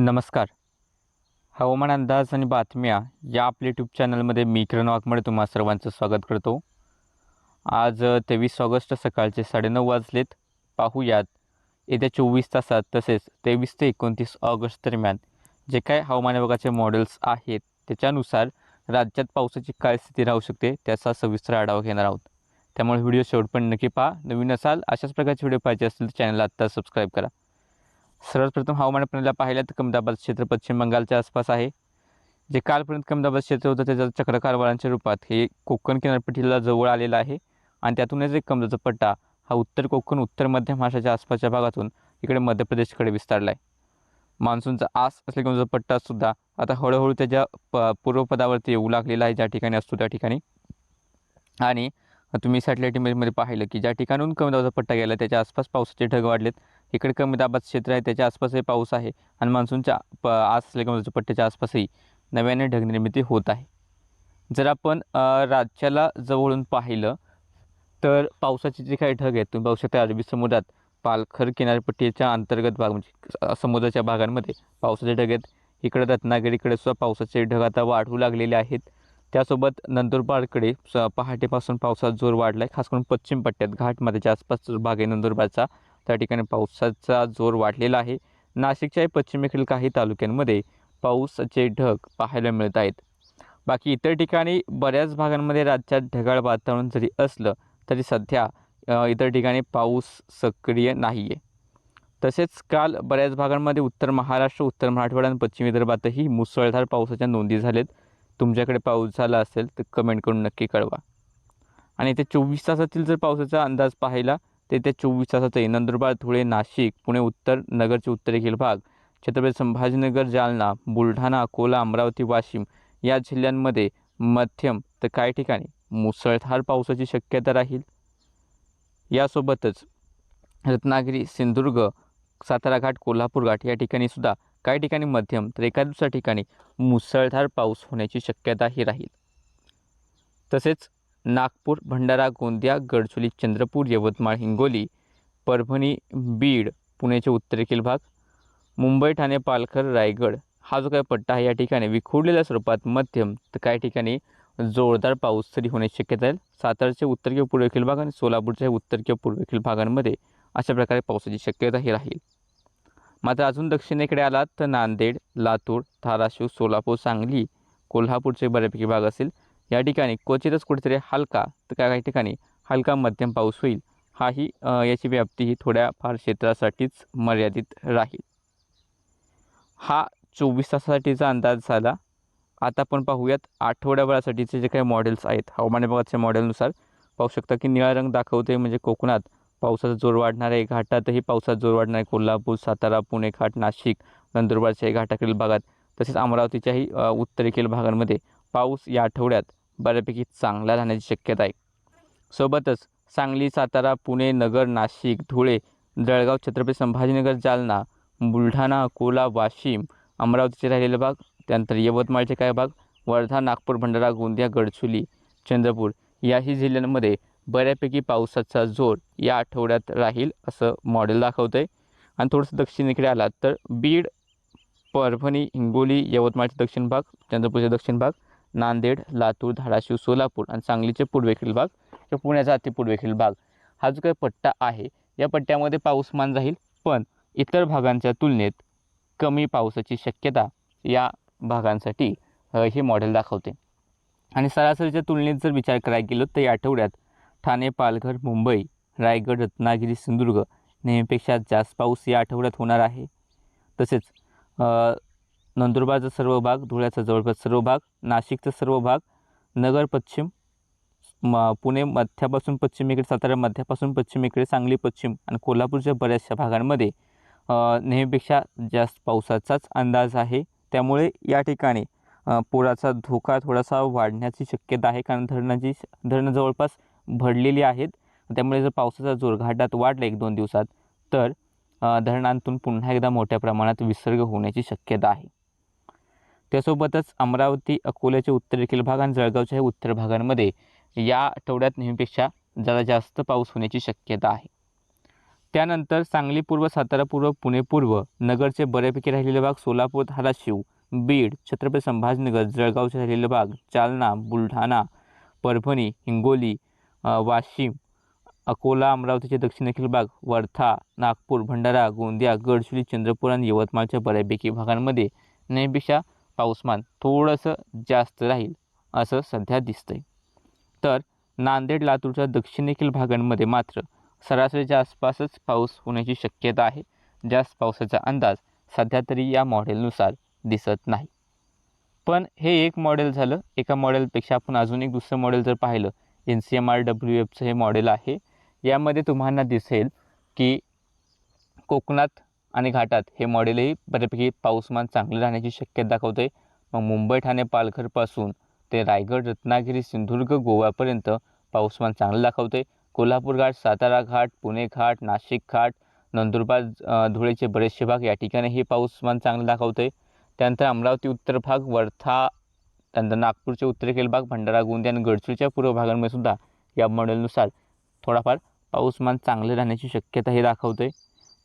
नमस्कार. हवामान अंदाज आणि बातम्या या आपल्या यूट्यूब चॅनलमध्ये मी किरण वाघमडे तुम्हा सर्वांचं स्वागत करतो. आज तेवीस ऑगस्ट सकाळचे साडेनऊ वाजलेत. पाहूयात. येत्या चोवीस तासात तसेच तेवीस ते एकोणतीस ऑगस्ट दरम्यान जे काय हवामान विभागाचे मॉडेल्स आहेत त्याच्यानुसार राज्यात पावसाची काय स्थिती राहू शकते त्याचा सविस्तर आढावा घेणार आहोत. त्यामुळे व्हिडिओ शेवटपर्यंत नक्की पहा. नवीन असाल अशाच प्रकारचे व्हिडिओ पाहिजे असतील तर चॅनलला आत्ता सबस्क्राईब करा. सर्वप्रथम हवामान प्रणालीला पाहिलं तर कमी दाबाचं क्षेत्र पश्चिम बंगालच्या आसपास आहे. जे कालपर्यंत कमी दाबाचं क्षेत्र होतं त्याच्या चक्रकारवाळांच्या रूपात हे कोकण किनारपट्टीला जवळ आलेलं आहे आणि त्यातूनच एक कमजाचा पट्टा हा उत्तर कोकण उत्तर मध्य महाराष्ट्राच्या आसपासच्या भागातून इकडे मध्य प्रदेशकडे विस्तारला आहे मान्सूनचा आस असलेला कमजाचा पट्टासुद्धा आता हळूहळू त्याच्या प पूर्वपदावरती येऊ लागलेला आहे. ज्या ठिकाणी असतो त्या ठिकाणी. आणि तुम्ही सॅटेलाईट इमेजमध्ये पाहिलं की ज्या ठिकाणून कमी दाबाचा पट्टा गेला त्याच्या आसपास पावसाचे ढग वाढलेत. इकडे कमी दाबाचं क्षेत्र आहे त्याच्या आसपासही पाऊस आहे आणि मान्सूनच्या प आज असलेल्या कमी पट्ट्याच्या आसपासही नव्याने ढगनिर्मिती होत आहे. जर आपण राज्याला जवळून पाहिलं तर पावसाचे जे काही ढग आहेत तुम्ही पाहू शकता अरबी समुद्रात पालखर किनारपट्टीच्या अंतर्गत भाग म्हणजे समुद्राच्या भागांमध्ये पावसाचे ढग आहेत. इकडे रत्नागिरीकडे सुद्धा पावसाचे ढग आता वाढू लागलेले आहेत. त्यासोबत नंदुरबारकडे स पहाटेपासून पावसाचा जोर वाढला आहे खास करून पश्चिम पट्ट्यात घाटमध्येच्या आसपास भाग आहे नंदुरबारचा त्या ठिकाणी पावसाचा जोर वाढलेला आहे. नाशिकच्याही पश्चिमेकडील काही तालुक्यांमध्ये पाऊसचे ढग पाहायला मिळत आहेत. बाकी इतर ठिकाणी बऱ्याच भागांमध्ये राज्यात ढगाळ वातावरण जरी असलं तरी सध्या इतर ठिकाणी पाऊस सक्रिय नाही आहे तसेच काल बऱ्याच भागांमध्ये उत्तर महाराष्ट्र उत्तर मराठवाडा आणि पश्चिम विदर्भातही मुसळधार पावसाच्या नोंदी झालेत तुमच्याकडे पाऊस झाला असेल तर कमेंट करून नक्की कळवा. आणि ते चोवीस तासातील जर पावसाचा अंदाज पाहिला तेथे त्या चोवीस तासाचे नंदुरबार धुळे नाशिक पुणे उत्तर नगरचे उत्तरेखील भाग छत्रपती संभाजीनगर जालना बुलढाणा अकोला अमरावती वाशिम या जिल्ह्यांमध्ये मध्यम तर काही ठिकाणी मुसळधार पावसाची शक्यता राहील. यासोबतच रत्नागिरी सिंधुदुर्ग सातारा घाट कोल्हापूर घाट या ठिकाणी सुद्धा काही ठिकाणी मध्यम तर एका दुसऱ्या ठिकाणी मुसळधार पाऊस होण्याची शक्यताही राहील. तसेच नागपूर भंडारा गोंदिया गडचोली चंद्रपूर यवतमाळ हिंगोली परभणी बीड पुण्याचे उत्तरेखील भाग मुंबई ठाणे पालघर रायगड. हा जो काही पट्टा आहे या ठिकाणी विखुरलेल्या स्वरूपात मध्यम तर काही ठिकाणी जोरदार पाऊस तरी होण्याची शक्यता आहे. सातारचे उत्तर किंवा पूर्वेखील भाग आणि सोलापूरच्या उत्तर किंवा पूर्वेखील भागांमध्ये अशा प्रकारे पावसाची शक्यता ही राहील. मात्र अजून दक्षिणेकडे आलात तर नांदेड लातूर धाराशिव सोलापूर सांगली कोल्हापूरचे बऱ्यापैकी भाग असेल. या ठिकाणी क्वचितच कुठेतरी हलका तर काही ठिकाणी हलका मध्यम पाऊस होईल. हाही याची व्याप्ती ही थोड्याफार क्षेत्रासाठीच मर्यादित राहील. हा चोवीस तासासाठीचा अंदाज झाला. आता आपण पाहूयात आठवड्याभरासाठीचे जे काही मॉडेल्स आहेत हवामान विभागाच्या मॉडेलनुसार पाहू शकता की निळा रंग दाखवते म्हणजे कोकणात पावसाचा जोर वाढणार आहे घाटातही पावसाचा जोर वाढणार आहे. कोल्हापूर सातारा पुणे घाट नाशिक नंदुरबारच्याही घाटाकडील भागात तसेच अमरावतीच्याही उत्तरेकडील भागांमध्ये पाऊस या आठवड्यात बऱ्यापैकी चांगला राहण्याची शक्यता आहे. सोबतच सांगली सातारा पुणे नगर नाशिक धुळे जळगाव छत्रपती संभाजीनगर जालना बुलढाणा अकोला वाशिम अमरावतीचे राहिलेले भाग त्यानंतर यवतमाळचे काही भाग वर्धा नागपूर भंडारा गोंदिया गडचुली चंद्रपूर याही जिल्ह्यांमध्ये बऱ्यापैकी पावसाचा जोर या आठवड्यात राहील असं मॉडेल दाखवतं आहे आणि थोडंसं दक्षिणेकडे आलात तर बीड परभणी हिंगोली यवतमाळचे दक्षिण भाग चंद्रपूरचे दक्षिण भाग नांदेड लातूर धाराशिव सोलापूर आणि सांगलीचे पूर्वेकडील भाग किंवा पुण्याचा अतिपूर्वेकडील भाग. हा जो काही पट्टा आहे या पट्ट्यामध्ये पाऊसमान राहील पण इतर भागांच्या तुलनेत कमी पावसाची शक्यता या भागांसाठी हे मॉडेल दाखवते. आणि सरासरीच्या तुलनेत जर विचार करायला गेलो तर या आठवड्यात ठाणे पालघर मुंबई रायगड रत्नागिरी सिंधुदुर्ग नेहमीपेक्षा जास्त पाऊस या आठवड्यात होणार आहे. तसेच नंदुरबारचा सर्व भाग धुळ्याचा जवळपास सर्व भाग नाशिकचा सर्व भाग नगर पश्चिम म पुणे मध्यापासून पश्चिमेकडे सातारा मध्यापासून पश्चिमेकडे सांगली पश्चिम आणि कोल्हापूरच्या बऱ्याचशा भागांमध्ये नेहमीपेक्षा जास्त पावसाचाच अंदाज आहे. त्यामुळे या ठिकाणी पुराचा धोका थोडासा वाढण्याची शक्यता आहे कारण धरणाची धरणं जवळपास भरलेली आहेत. त्यामुळे जर पावसाचा जोर घाटात वाढला एक दोन दिवसात तर धरणांतून पुन्हा एकदा मोठ्या प्रमाणात विसर्ग होण्याची शक्यता आहे. त्यासोबतच अमरावती अकोल्याचे उत्तरेखील भाग आणि जळगावच्या उत्तर भागांमध्ये या आठवड्यात नेहमीपेक्षा जरा जास्त पाऊस होण्याची शक्यता आहे. त्यानंतर सांगली पूर्व सातारा पूर्व पुणे पूर्व नगरचे बऱ्यापैकी राहिलेले भाग सोलापूर धाराशिव बीड छत्रपती संभाजीनगर जळगावचे राहिलेले भाग जालना बुलढाणा परभणी हिंगोली वाशिम अकोला अमरावतीचे दक्षिणेखील भाग वर्धा नागपूर भंडारा गोंदिया गडचिरोली चंद्रपूर आणि यवतमाळच्या बऱ्यापैकी भागांमध्ये नेहमीपेक्षा पाऊसमान थोडंसं जास्त राहील असं सध्या दिसतंय. तर नांदेड लातूरच्या दक्षिणेकडील भागांमध्ये मात्र सरासरीच्या आसपासच पाऊस होण्याची शक्यता आहे जास्त पावसाचा अंदाज सध्या तरी या मॉडेलनुसार दिसत नाही. पण हे एक मॉडेल झालं एका मॉडेलपेक्षा आपण अजून एक दुसरं मॉडेल जर पाहिलं N C M R W एफचं हे मॉडेल आहे. यामध्ये तुम्हाला दिसेल की कोकणात आणि घाटात हे मॉडेलही बऱ्यापैकी पाऊसमान चांगलं राहण्याची शक्यता दाखवते. मग मुंबई ठाणे पालघरपासून ते रायगड रत्नागिरी सिंधुदुर्ग गोव्यापर्यंत पाऊसमान चांगलं दाखवते. कोल्हापूर घाट सातारा घाट पुणे घाट नाशिक घाट नंदुरबार धुळेचे बरेचसे भाग या ठिकाणी हे पाऊसमान चांगलं दाखवते. त्यानंतर अमरावती उत्तर भाग वर्धा त्यानंतर नागपूरचे उत्तरेकडील भाग भंडारा गोंदिया आणि गडचिरोलीच्या पूर्व भागांमध्ये सुद्धा या मॉडेलनुसार थोडाफार पाऊसमान चांगले राहण्याची शक्यता हे दाखवते.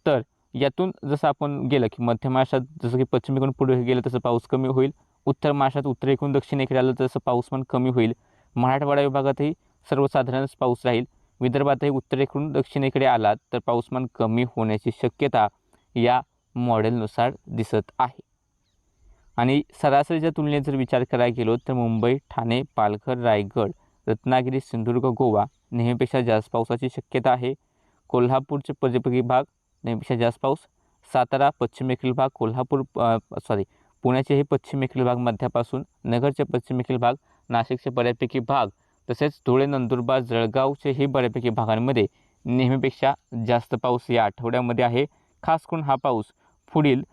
तर यातून जसं आपण गेलं की मध्य महाराष्ट्रात जसं की पश्चिमेकडून पुढे गेलं तसं पाऊस कमी होईल. उत्तर महाराष्ट्रात उत्तरेकडून दक्षिणेकडे आलं तसं पाऊसमान कमी होईल. मराठवाडा विभागातही सर्वसाधारणच पाऊस राहील. विदर्भातही उत्तरेकडून दक्षिणेकडे आला तर पाऊसमान कमी होण्याची शक्यता या मॉडेलनुसार दिसत आहे. आणि सरासरीच्या तुलनेत जर विचार करायला गेलो तर मुंबई ठाणे पालघर रायगड रत्नागिरी सिंधुदुर्ग गोवा नेहमीपेक्षा जास्त पावसाची शक्यता आहे. कोल्हापूरचे बऱ्यापैकी भाग नेहमीपेक्षा जास्त पाऊस सातारा पश्चिमेकडील भाग कोल्हापूर सॉरी पुण्याचे हे पश्चिमेकडील भाग मध्यापासून नगरचे पश्चिमेकडील भाग नाशिकचे बऱ्यापैकी भाग तसेच धुळे नंदुरबार जळगावचे हे बऱ्यापैकी भागांमध्ये नेहमीपेक्षा जास्त पाऊस या आठवड्यामध्ये आहे. खास करून हा पाऊस पुढील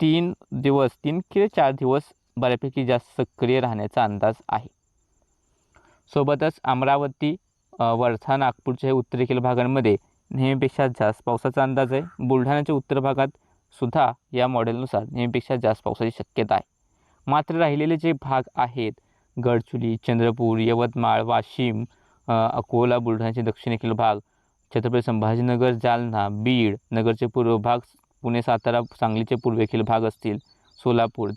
तीन दिवस तीन किंवा चार दिवस बऱ्यापैकी जास्त सक्रिय राहण्याचा अंदाज आहे. सोबतच अमरावती वर्धा नागपूरच्या हे उत्तरेकडील भागांमध्ये नेहमीपेक्षा जास्त पावसाचा अंदाज आहे. बुलढाण्याच्या उत्तर भागात सुद्धा या मॉडेलनुसार नेहमीपेक्षा जास्त पावसाची शक्यता आहे. मात्र राहिलेले जे भाग आहेत गडचुली चंद्रपूर यवतमाळ वाशिम अकोला बुलढाण्याचे दक्षिणेकडील भाग छत्रपती संभाजीनगर जालना बीड नगरचे पूर्व भाग पुणे सातारा सांगलीचे पूर्वेखील भाग असतील सोलापूर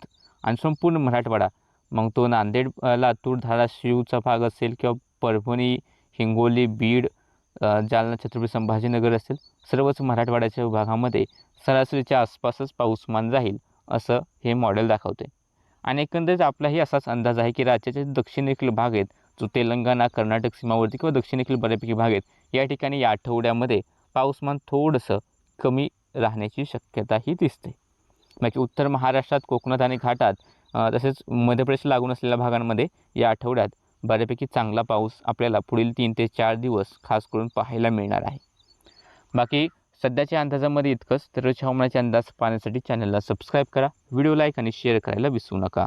आणि संपूर्ण मराठवाडा. मग तो नांदेड लातूर धाराशिवचा भाग असेल किंवा परभणी हिंगोली बीड जालना छत्रपती संभाजीनगर असेल सर्वच मराठवाड्याच्या विभागामध्ये सरासरीच्या आसपासच पाऊसमान राहील असं हे मॉडेल दाखवते आणि एकंदरीत आपलाही असाच अंदाज आहे की राज्याचे दक्षिणेकडील भाग आहेत जो तेलंगणा कर्नाटक सीमावर्ती किंवा दक्षिणेकडील बऱ्यापैकी भाग आहेत या ठिकाणी या आठवड्यामध्ये पाऊसमान थोडंसं कमी राहण्याची शक्यताही दिसते. बाकी उत्तर महाराष्ट्रात कोकणात आणि घाटात तसेच मध्य प्रदेश लागून असलेल्या भागांमध्ये या आठवड्यात बऱ्यापैकी चांगला पाऊस आपल्याला पुढील तीन ते चार दिवस खास करून पाहायला मिळणार आहे. बाकी सध्याच्या अंदाजामध्ये इतकंच तर हवामानाचे अंदाज पाहण्यासाठी चॅनलला सबस्क्राईब करा व्हिडिओ लाईक आणि शेअर करायला विसरू नका.